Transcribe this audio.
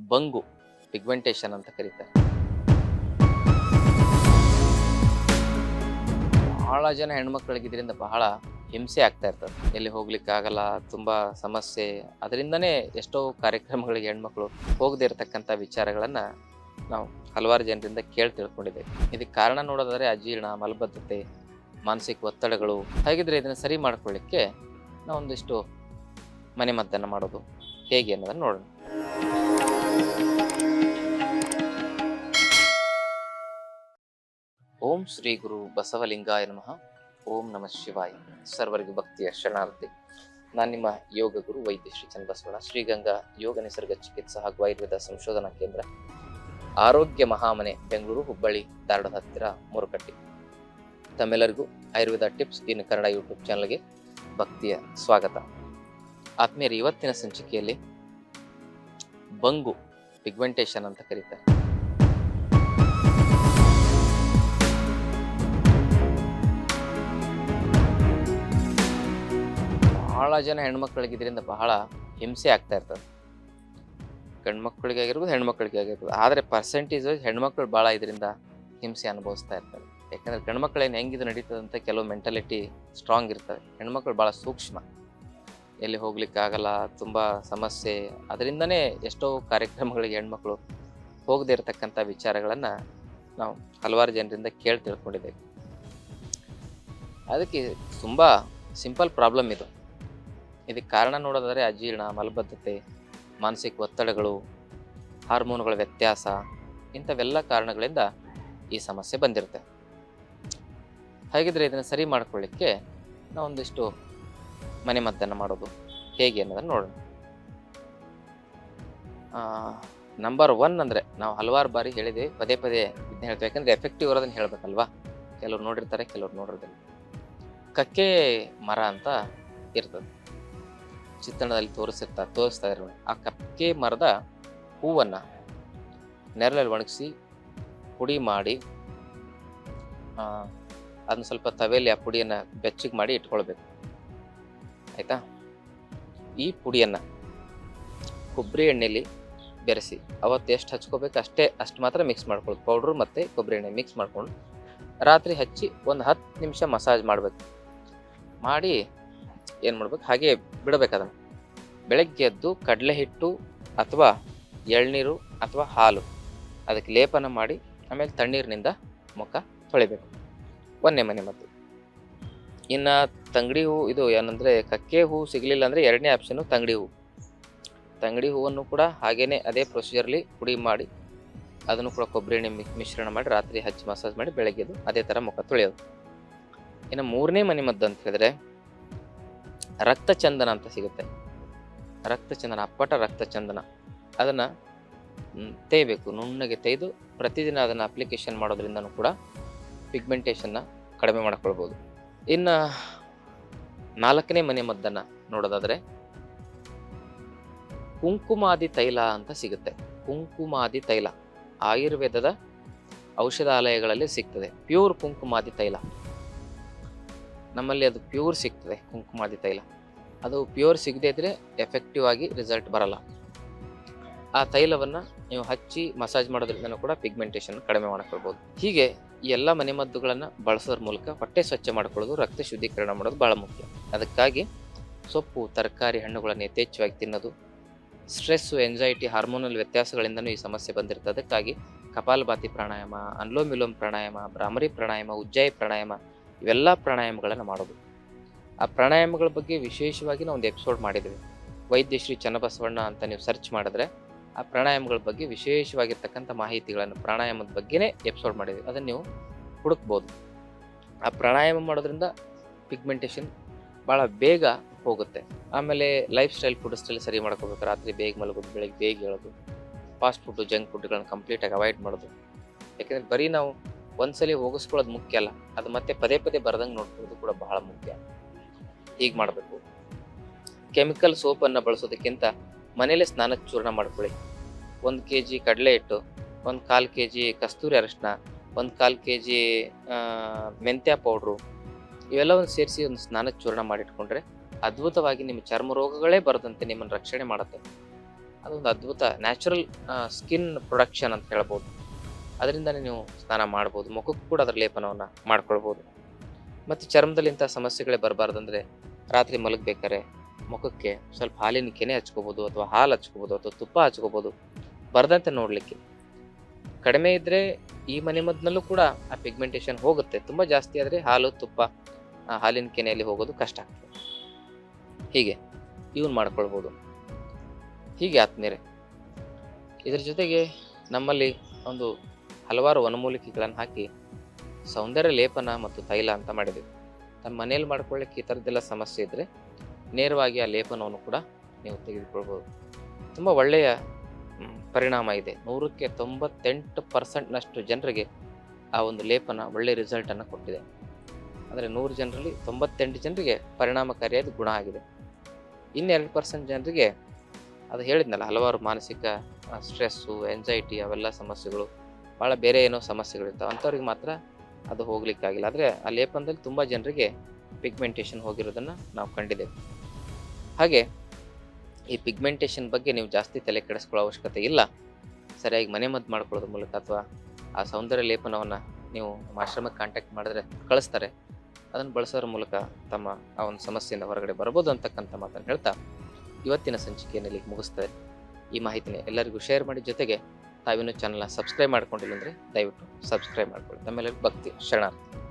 ಬಂಗು pigmentation ಅಂತ ಕರೀತಾರೆ. ಬಹಳ ಜನ ಹೆಣ್ಮಕ್ಳಿಗೆ ಇದರಿಂದ ಬಹಳ ಹಿಂಸೆ ಆಗ್ತಾ ಇರ್ತದೆ. ಎಲ್ಲಿ ಹೋಗ್ಲಿಕ್ಕಾಗಲ್ಲ ತುಂಬಾ ಸಮಸ್ಯೆ. ಅದರಿಂದನೇ ಎಷ್ಟೋ ಕಾರ್ಯಕ್ರಮಗಳಿಗೆ ಹೆಣ್ಮಕ್ಳು ಹೋಗದೇ ಇರತಕ್ಕಂಥ ವಿಚಾರಗಳನ್ನು ನಾವು ಹಲವಾರು ಜನರಿಂದ ಕೇಳಿ ತಿಳ್ಕೊಂಡಿದ್ದೇವೆ. ಇದಕ್ಕೆ ಕಾರಣ ನೋಡೋದಾದರೆ ಅಜೀರ್ಣ ಮಲಬದ್ಧತೆ, ಮಾನಸಿಕ ಒತ್ತಡಗಳು ಹಾಗಿದ್ರೆ ಇದನ್ನು ಸರಿ ಮಾಡ್ಕೊಳ್ಳಿಕ್ಕೆ ನಾವು ಒಂದಿಷ್ಟು ಮನೆ ಮದ್ದನ್ನು ಮಾಡೋದು ಹೇಗೆ ಅನ್ನೋದನ್ನ ನೋಡೋಣ. ಶ್ರೀ ಗುರು ಬಸವಲಿಂಗಾಯ ನಮಃ. ಓಂ ನಮಃ ಶಿವಾಯ. ಸರ್ವರಿಗೂ ಭಕ್ತಿಯ ಶರಣಾರ್ಥಿ ನಾನು ನಿಮ್ಮ ಯೋಗ ಗುರು ವೈದ್ಯ ಶ್ರೀ ಚನ್ನಬಸವಣ್ಣ. ಶ್ರೀಗಂಗಾ ಯೋಗ ನಿಸರ್ಗ ಚಿಕಿತ್ಸಾ ಹಾಗೂ ಆಯುರ್ವೇದ ಸಂಶೋಧನಾ ಕೇಂದ್ರ. ಆರೋಗ್ಯ ಮಹಾಮನೆ, ಬೆಂಗಳೂರು, ಹುಬ್ಬಳ್ಳಿ ಧಾರವಾಡ ಹತ್ತಿರ ಮೂರುಕಟ್ಟೆ. ತಮ್ಮೆಲ್ಲರಿಗೂ Ayurveda tips in Kannada YouTube ಚಾನಲ್ಗೆ ಭಕ್ತಿಯ ಸ್ವಾಗತ. ಆತ್ಮೀಯರ, ಇವತ್ತಿನ ಸಂಚಿಕೆಯಲ್ಲಿ ಬಂಗು ಪಿಗ್ಮೆಂಟೇಷನ್ ಅಂತ ಕರೀತಾರೆ. ಬಹಳ ಜನ ಹೆಣ್ಮಕ್ಳಿಗೆ ಇದರಿಂದ ಬಹಳ ಹಿಂಸೆ ಆಗ್ತಾ ಇರ್ತದೆ. ಗಂಡ್ಮಕ್ಳಿಗೆ ಆಗಿರ್ಬೋದು ಹೆಣ್ಮಕ್ಳಿಗೆ ಆಗಿರ್ಬೋದು ಆದರೆ ಪರ್ಸೆಂಟೇಜ್ ಹೆಣ್ಮಕ್ಳು ಭಾಳ ಇದರಿಂದ ಹಿಂಸೆ ಅನುಭವಿಸ್ತಾ ಇರ್ತಾರೆ ಯಾಕಂದ್ರೆ ಗಂಡ್ಮಕ್ಳೇನು ಹೆಂಗಿದು ನಡೀತದೆ ಅಂತ ಕೆಲವು ಮೆಂಟಾಲಿಟಿ ಸ್ಟ್ರಾಂಗ್ ಇರ್ತವೆ ಹೆಣ್ಮಕ್ಳು ಭಾಳ ಸೂಕ್ಷ್ಮ. ಎಲ್ಲಿ ಹೋಗ್ಲಿಕ್ಕೆ ಆಗಲ್ಲ, ತುಂಬ ಸಮಸ್ಯೆ. ಅದರಿಂದನೇ ಎಷ್ಟೋ ಕಾರ್ಯಕ್ರಮಗಳಿಗೆ ಹೆಣ್ಮಕ್ಳು ಹೋಗದೇ ಇರತಕ್ಕಂಥ ವಿಚಾರಗಳನ್ನು ನಾವು ಹಲವಾರು ಜನರಿಂದ ಕೇಳಿ ತಿಳ್ಕೊಂಡಿದ್ದೇವೆ. ಅದಕ್ಕೆ ತುಂಬ ಸಿಂಪಲ್ ಪ್ರಾಬ್ಲಮ್ ಇದು. ಇದಕ್ಕೆ ಕಾರಣ ನೋಡೋದಾದರೆ ಅಜೀರ್ಣ ಮಲಬದ್ಧತೆ, ಮಾನಸಿಕ ಒತ್ತಡಗಳು, ಹಾರ್ಮೋನುಗಳ ವ್ಯತ್ಯಾಸ, ಇಂಥವೆಲ್ಲ ಕಾರಣಗಳಿಂದ ಈ ಸಮಸ್ಯೆ ಬಂದಿರುತ್ತೆ. ಹಾಗಿದ್ರೆ ಇದನ್ನು ಸರಿ ಮಾಡ್ಕೊಳ್ಳಿಕ್ಕೆ ನಾವು ಒಂದಿಷ್ಟು ಮನೆ ಮದ್ದನ್ನು ಮಾಡೋದು ಹೇಗೆ ಅನ್ನೋದನ್ನು ನೋಡೋಣ. ನಂಬರ್ ಒನ್ ಅಂದರೆ ನಾವು ಹಲವಾರು ಬಾರಿ ಹೇಳಿದ್ವಿ ಪದೇ ಪದೇ ಇದನ್ನ ಹೇಳ್ಬೇಕಂದ್ರೆ ಯಾಕಂದ್ರೆ ಎಫೆಕ್ಟಿವ್ ಇರೋದನ್ನು ಹೇಳ್ಬೇಕಲ್ವಾ? ಕೆಲವ್ರು ನೋಡಿರ್ತಾರೆ, ಕೆಲವ್ರು ನೋಡಿರೋದಿಲ್ಲ ಕಕ್ಕೆ ಮರ ಅಂತ ಇರ್ತದೆ. ಚಿತ್ರಣದಲ್ಲಿ ತೋರಿಸಿರ್ತಾರೆ ತೋರಿಸ್ತಾ ಇರೋ ಆ ಕಕ್ಕೆ ಮರದ ಹೂವನ್ನು ನೆರಳಲ್ಲಿ ಒಣಗಿಸಿ, ಪುಡಿ ಮಾಡಿ ಅದನ್ನ ಸ್ವಲ್ಪ ತವೆಯಲ್ಲಿ ಆ ಪುಡಿಯನ್ನು ಬೆಚ್ಚಗೆ ಮಾಡಿ ಇಟ್ಕೊಳ್ಬೇಕು. ಆಯಿತಾ? ಈ ಪುಡಿಯನ್ನು ಕೊಬ್ಬರಿ ಎಣ್ಣೆಲಿ ಬೆರೆಸಿ, ಅವತ್ತು ಎಷ್ಟು ಹಚ್ಕೋಬೇಕು ಅಷ್ಟೇ, ಅಷ್ಟು ಮಾತ್ರ ಮಿಕ್ಸ್ ಮಾಡ್ಕೊಳ್ಳಿ ಪೌಡ್ರು ಮತ್ತು ಕೊಬ್ಬರಿ ಎಣ್ಣೆ ಮಿಕ್ಸ್ ಮಾಡ್ಕೊಂಡು, ರಾತ್ರಿ ಹಚ್ಚಿ ಒಂದು ಹತ್ತು ನಿಮಿಷ ಮಸಾಜ್ ಮಾಡಬೇಕು. ಮಾಡಿ ಏನು ಮಾಡ್ಬೇಕು? ಹಾಗೆ ಬಿಡಬೇಕು ಅದನ್ನು ಬೆಳಗ್ಗೆ ಎದ್ದು ಕಡಲೆ ಹಿಟ್ಟು ಅಥವಾ ಎಳ್ನೀರು ಅಥವಾ ಹಾಲು. ಅದಕ್ಕೆ ಲೇಪನ ಮಾಡಿ ಆಮೇಲೆ ತಣ್ಣೀರಿನಿಂದ ಮುಖ ತೊಳಿಬೇಕು. ಒಂದೇ ಮನೆ ಮದ್ದು. ಇನ್ನು ತಂಗಡಿ ಹೂ, ಇದು ಏನಂದರೆ ಕಕ್ಕೆ ಹೂ ಸಿಗಲಿಲ್ಲ ಅಂದರೆ ಎರಡನೇ ಆಪ್ಷನು ತಂಗಡಿ ಹೂ. ತಂಗಡಿ ಹೂವನ್ನು ಕೂಡ ಹಾಗೇನೆ ಅದೇ ಪ್ರೊಸೀಜರ್ಲಿ ಪುಡಿ ಮಾಡಿ, ಅದನ್ನು ಕೂಡ ಕೊಬ್ಬರಿ ಎಣ್ಣೆ ಮಿಶ್ರಣ ಮಾಡಿ ರಾತ್ರಿ ಹಚ್ಚಿ ಮಸಾಜ್ ಮಾಡಿ ಬೆಳಗ್ಗೆದು ಅದೇ ಥರ ಮುಖ ತೊಳೆಯೋದು. ಇನ್ನು ಮೂರನೇ ಮನೆ ಮದ್ದು ಅಂತ ಹೇಳಿದ್ರೆ ರಕ್ತಚಂದನ ಅಂತ ಸಿಗುತ್ತೆ. ರಕ್ತಚಂದನ, ಅಪ್ಪಟ ರಕ್ತಚಂದನ. ಅದನ್ನು ತೇಯಬೇಕು. ನುಣ್ಣಗೆ ತೆಗೆದು ಪ್ರತಿದಿನ ಅದನ್ನು ಅಪ್ಲಿಕೇಶನ್ ಮಾಡೋದ್ರಿಂದನೂ ಕೂಡ ಪಿಗ್ಮೆಂಟೇಷನ್ನ ಕಡಿಮೆ ಮಾಡ್ಕೊಳ್ಬೋದು. ಇನ್ನು ನಾಲ್ಕನೇ ಮನೆ ಮದ್ದನ್ನು ನೋಡೋದಾದರೆ, ಕುಂಕುಮಾದಿ ತೈಲ ಅಂತ ಸಿಗುತ್ತೆ. ಕುಂಕುಮಾದಿ ತೈಲ. ಆಯುರ್ವೇದದ ಔಷಧಾಲಯಗಳಲ್ಲಿ ಸಿಗ್ತದೆ. ಪ್ಯೂರ್ ಕುಂಕುಮಾದಿ ತೈಲ. ನಮ್ಮಲ್ಲಿ ಅದು ಪ್ಯೂರ್ ಸಿಗ್ತದೆ ಕುಂಕುಮಾದಿ ತೈಲ. ಅದು ಪ್ಯೂರ್ ಸಿಗದೇ ಇದ್ರೆ ಎಫೆಕ್ಟಿವ್ ಆಗಿ ರಿಸಲ್ಟ್ ಬರಲ್ಲ. ಆ ತೈಲವನ್ನು ನೀವು ಹಚ್ಚಿ ಮಸಾಜ್ ಮಾಡೋದ್ರಿಂದ ಕೂಡ ಪಿಗ್ಮೆಂಟೇಷನ್ ಕಡಿಮೆ ಮಾಡ್ಕೊಳ್ಬೋದು. ಹೀಗೆ ಎಲ್ಲ ಮನೆಮದ್ದುಗಳನ್ನು ಬಳಸೋದ್ರ ಮೂಲಕ ಹೊಟ್ಟೆ ಸ್ವಚ್ಛ ಮಾಡ್ಕೊಳ್ಳೋದು, ರಕ್ತ ಶುದ್ಧೀಕರಣ ಮಾಡೋದು ಭಾಳ ಮುಖ್ಯ. ಅದಕ್ಕಾಗಿ ಸೊಪ್ಪು, ತರಕಾರಿ, ಹಣ್ಣುಗಳನ್ನು ಯಥೇಚ್ಛವಾಗಿ ತಿನ್ನೋದು ಸ್ಟ್ರೆಸ್ಸು ಎಂಜೈಟಿ ಹಾರ್ಮೋನಲ್ ವ್ಯತ್ಯಾಸಗಳಿಂದಲೂ ಈ ಸಮಸ್ಯೆ ಬಂದಿರುತ್ತೆ ಅದಕ್ಕಾಗಿ ಕಪಾಲಭಾತಿ ಪ್ರಾಣಾಯಾಮ, ಅನ್ಲೋಮ್ ವಿಲೋಮ್ ಪ್ರಾಣಾಯಾಮ, ಭ್ರಾಮರಿ ಪ್ರಾಣಾಯಾಮ ಉಜ್ಜಾಯಿ ಪ್ರಾಣಾಯಾಮ ಇವೆಲ್ಲ ಪ್ರಾಣಾಯಾಮಗಳನ್ನು ಮಾಡೋದು. ಆ ಪ್ರಾಣಾಯಾಮಗಳ ಬಗ್ಗೆ ವಿಶೇಷವಾಗಿ ನಾವು ಒಂದು ಎಪಿಸೋಡ್ ಮಾಡಿದ್ವಿ. ವೈದ್ಯ ಶ್ರೀ ಚನ್ನಬಸವಣ್ಣ ಅಂತ ನೀವು ಸರ್ಚ್ ಮಾಡಿದ್ರೆ ಆ ಪ್ರಾಣಾಯಾಮಗಳ ಬಗ್ಗೆ ವಿಶೇಷವಾಗಿರ್ತಕ್ಕಂಥ ಮಾಹಿತಿಗಳನ್ನು ಪ್ರಾಣಾಯಾಮದ ಬಗ್ಗೆನೇ ಎಪಿಸೋಡ್ ಮಾಡಿದ್ವಿ. ಅದನ್ನು ನೀವು ಹುಡುಕ್ಬೋದು. ಆ ಪ್ರಾಣಾಯಾಮ ಮಾಡೋದ್ರಿಂದ ಪಿಗ್ಮೆಂಟೇಷನ್ ಭಾಳ ಬೇಗ ಹೋಗುತ್ತೆ. ಆಮೇಲೆ ಲೈಫ್ ಸ್ಟೈಲ್ ಫುಡ್ ಸ್ಟೈಲ್ ಸರಿ ಮಾಡ್ಕೋಬೇಕು. ರಾತ್ರಿ ಬೇಗ ಮಲಗೋದು, ಬೆಳಗ್ಗೆ ಬೇಗ ಹೇಳೋದು ಫಾಸ್ಟ್ ಫುಡ್ಡು ಜಂಕ್ ಫುಡ್ಗಳನ್ನು ಕಂಪ್ಲೀಟಾಗಿ ಅವಾಯ್ಡ್ ಮಾಡೋದು. ಯಾಕೆಂದರೆ ಬರೀ ನಾವು ಒಂದ್ಸಲಿ ಹೋಗಿಸ್ಕೊಳ್ಳೋದು ಮುಖ್ಯ ಅಲ್ಲ. ಅದು ಮತ್ತೆ ಪದೇ ಪದೇ ಬರದಂಗೆ ನೋಡ್ಕೊಳ್ಳೋದು ಕೂಡ ಬಹಳ ಮುಖ್ಯ. ಹೀಗೆ ಮಾಡಬೇಕು. ಕೆಮಿಕಲ್ ಸೋಪನ್ನು ಬಳಸೋದಕ್ಕಿಂತ ಮನೇಲೆ ಸ್ನಾನದ ಚೂರ್ಣ ಮಾಡ್ಕೊಳ್ಳಿ. ಒಂದು ಕೆ ಜಿ ಕಡಲೆ ಹಿಟ್ಟು, ಒಂದು ಕಾಲು ಕೆ ಜಿ ಕಸ್ತೂರಿ ಅರಶಿನ ಒಂದು ಕಾಲು ಕೆ ಜಿ ಮೆಂತ್ಯ ಪೌಡ್ರು ಇವೆಲ್ಲವನ್ನು ಸೇರಿಸಿ ಒಂದು ಸ್ನಾನ ಚೂರ್ಣ ಮಾಡಿಟ್ಕೊಂಡ್ರೆ ಅದ್ಭುತವಾಗಿ ನಿಮ್ಮ ಚರ್ಮ ರೋಗಗಳೇ ಬರದಂತೆ ನಿಮ್ಮನ್ನು ರಕ್ಷಣೆ ಮಾಡುತ್ತೆ. ಅದೊಂದು ಅದ್ಭುತ ನ್ಯಾಚುರಲ್ ಸ್ಕಿನ್ ಪ್ರೊಡಕ್ಷನ್ ಅಂತ ಹೇಳ್ಬೋದು. ಅದರಿಂದನೇ ನೀವು ಸ್ನಾನ ಮಾಡ್ಬೋದು, ಮುಖಕ್ಕೂ ಕೂಡ ಅದರ ಲೇಪನವನ್ನು ಮಾಡ್ಕೊಳ್ಬೋದು. ಮತ್ತು ಚರ್ಮದಲ್ಲಿ ಇಂಥ ಸಮಸ್ಯೆಗಳೇ ಬರಬಾರ್ದಂದ್ರೆ ರಾತ್ರಿ ಮಲಗಬೇಕಾದ್ರೆ ಮುಖಕ್ಕೆ ಸ್ವಲ್ಪ ಹಾಲಿನ ಕೆನೆ ಹಚ್ಕೋಬೋದು ಅಥವಾ ಹಾಲು ಹಚ್ಕೋಬೋದು ಅಥವಾ ತುಪ್ಪ ಹಚ್ಕೋಬೋದು. ಬರದಂತೆ ನೋಡಲಿಕ್ಕೆ. ಕಡಿಮೆ ಇದ್ದರೆ ಈ ಮನೆ ಮದ್ದಿನಲ್ಲೂ ಕೂಡ ಆ ಪಿಗ್ಮೆಂಟೇಷನ್ ಹೋಗುತ್ತೆ. ತುಂಬ ಜಾಸ್ತಿ ಆದರೆ ಹಾಲು, ತುಪ್ಪ ಹಾಲಿನ ಕೆನೆಯಲ್ಲಿ ಹೋಗೋದು ಕಷ್ಟ ಆಗ್ತದೆ. ಹೀಗೆ ಇವನ್ ಮಾಡ್ಕೊಳ್ಬೋದು. ಹೀಗೆ ಆತ್ಮೀರೆ ಇದ್ರ ಜೊತೆಗೆ ನಮ್ಮಲ್ಲಿ ಒಂದು ಹಲವಾರು ವನಮೂಲಿಕೆಗಳನ್ನು ಹಾಕಿ ಸೌಂದರ್ಯ ಲೇಪನ ಮತ್ತು ತೈಲ ಅಂತ ಮಾಡಿದೆ ತಮ್ಮ ಮನೇಲಿ ಮಾಡ್ಕೊಳ್ಳಿಕ್ಕೆ ಈ ಥರದ್ದೆಲ್ಲ ಸಮಸ್ಯೆ ಇದ್ದರೆ ನೇರವಾಗಿ ಆ ಲೇಪನವನ್ನು ಕೂಡ ನೀವು ತೆಗೆದುಕೊಳ್ಬೋದು. ತುಂಬ ಒಳ್ಳೆಯ ಪರಿಣಾಮ ಇದೆ. ನೂರಕ್ಕೆ ತೊಂಬತ್ತೆಂಟು ಪರ್ಸೆಂಟ್ನಷ್ಟು ಜನರಿಗೆ ಆ ಒಂದು ಲೇಪನ ಒಳ್ಳೆಯ ರಿಸಲ್ಟನ್ನು ಕೊಟ್ಟಿದೆ. ಅಂದರೆ ನೂರು ಜನರಲ್ಲಿ ತೊಂಬತ್ತೆಂಟು ಜನರಿಗೆ ಪರಿಣಾಮಕಾರಿಯಾದ ಗುಣ ಆಗಿದೆ. ಇನ್ನೆರಡು ಪರ್ಸೆಂಟ್ ಜನರಿಗೆ, ಅದು ಹೇಳಿದ್ನಲ್ಲ, ಹಲವಾರು ಮಾನಸಿಕ ಸ್ಟ್ರೆಸ್ಸು ಎಂಜೈಟಿ ಅವೆಲ್ಲ ಸಮಸ್ಯೆಗಳು ಭಾಳ ಬೇರೆ ಏನೋ ಸಮಸ್ಯೆಗಳಿರ್ತಾವೆ ಅಂಥವ್ರಿಗೆ ಮಾತ್ರ ಅದು ಹೋಗ್ಲಿಕ್ಕಾಗಿಲ್ಲ. ಆದರೆ ಆ ಲೇಪನದಲ್ಲಿ ತುಂಬ ಜನರಿಗೆ ಪಿಗ್ಮೆಂಟೇಷನ್ ಹೋಗಿರೋದನ್ನು ನಾವು ಕಂಡಿದ್ದೇವೆ. ಹಾಗೆ ಈ ಪಿಗ್ಮೆಂಟೇಷನ್ ಬಗ್ಗೆ ನೀವು ಜಾಸ್ತಿ ತಲೆ ಕೆಡಿಸ್ಕೊಳ್ಳೋ ಅವಶ್ಯಕತೆ ಇಲ್ಲ. ಸರಿಯಾಗಿ ಮನೆ ಮದ್ದು ಮಾಡ್ಕೊಳ್ಳೋದ್ರ ಮೂಲಕ ಅಥವಾ ಆ ಸೌಂದರ್ಯ ಲೇಪನವನ್ನು ನೀವು ಆಶ್ರಮಕ್ಕೆ ಕಾಂಟ್ಯಾಕ್ಟ್ ಮಾಡಿದ್ರೆ ಕಳಿಸ್ತಾರೆ. ಅದನ್ನು ಬಳಸೋದ್ರ ಮೂಲಕ ತಮ್ಮ ಆ ಒಂದು ಸಮಸ್ಯೆಯಿಂದ ಹೊರಗಡೆ ಬರ್ಬೋದು ಅಂತಕ್ಕಂಥ ಮಾತನ್ನು ಹೇಳ್ತಾ ಇವತ್ತಿನ ಸಂಚಿಕೆಯನ್ನು ಇಲ್ಲಿಗೆ ಮುಗಿಸ್ತದೆ ಈ ಮಾಹಿತಿನ ಎಲ್ಲರಿಗೂ ಶೇರ್ ಮಾಡಿ ಜೊತೆಗೆ ತಾವಿನ್ನೂ ಚಾನಲ್ನ ಸಬ್ಸ್ಕ್ರೈಬ್ ಮಾಡ್ಕೊಂಡಿಲ್ಲ ಅಂದರೆ ದಯವಿಟ್ಟು ಸಬ್ಸ್ಕ್ರೈಬ್ ಮಾಡ್ಕೊಳ್ಳಿ. ನಮ್ಮೆಲ್ಲರಿಗೂ ಭಕ್ತಿ ಶರಣಾರ್ಥಿ.